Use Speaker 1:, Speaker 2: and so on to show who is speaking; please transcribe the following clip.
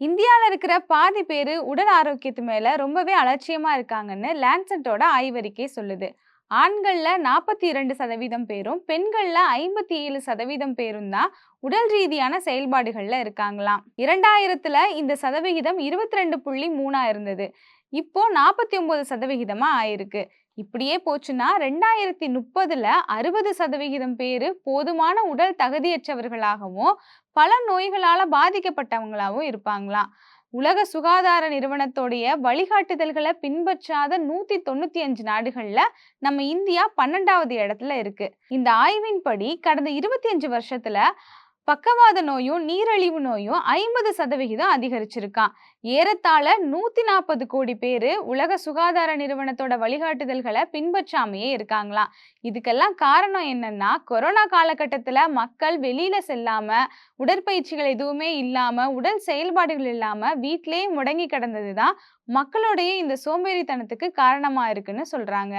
Speaker 1: இந்தியாவில் இருக்கிற பாதி பேர் உடல் ஆரோக்கியத்து மேல ரொம்பவே அலட்சியமா இருக்காங்கன்னு லான்செட்டோட ஆய்வறிக்கை சொல்லுது. ஆண்களில் நாற்பத்தி இரண்டு சதவீதம் பேரும் பெண்களில் ஐம்பத்தி ஏழு சதவீதம் பேரும் தான் உடல் ரீதியான செயல்பாடுகளில் இருக்காங்களாம். இரண்டாயிரத்தில் இந்த சதவிகிதம் இருபத்தி ரெண்டு புள்ளி மூணாக இருந்தது. இப்போ நாற்பத்தி ஒன்பது சதவிகிதமாக ஆயிருக்கு. இப்படியே போச்சுன்னா ரெண்டாயிரத்தி முப்பதுல அறுபது சதவிகிதம் பேரு போதுமான உடல் தகுதியற்றவர்களாகவும் பல நோய்களால பாதிக்கப்பட்டவங்களாகவும் இருப்பாங்களாம். உலக சுகாதார நிறுவனத்தோடைய வழிகாட்டுதல்களை பின்பற்றாத நூத்தி தொண்ணூத்தி அஞ்சு நாடுகள்ல நம்ம இந்தியா பன்னெண்டாவது இடத்துல இருக்கு. இந்த ஆய்வின்படி கடந்த இருபத்தி அஞ்சு வருஷத்துல பக்கவாத நோயும் நீரழிவு நோயும் ஐம்பது சதவிகிதம் அதிகரிச்சிருக்கான் ஏறத்தாழ நூத்தி நாற்பது கோடி பேரு உலக சுகாதார நிறுவனத்தோட வழிகாட்டுதல்களை பின்பற்றாமையே இருக்காங்களாம். இதுக்கெல்லாம் காரணம் என்னன்னா கொரோனா காலகட்டத்துல மக்கள் வெளியில செல்லாம உடற்பயிற்சிகள் எதுவுமே இல்லாம உடல் செயல்பாடுகள் இல்லாம வீட்டிலேயே முடங்கி கிடந்ததுதான் மக்களுடைய இந்த சோம்பேறித்தனத்துக்கு காரணமா இருக்குன்னு சொல்றாங்க.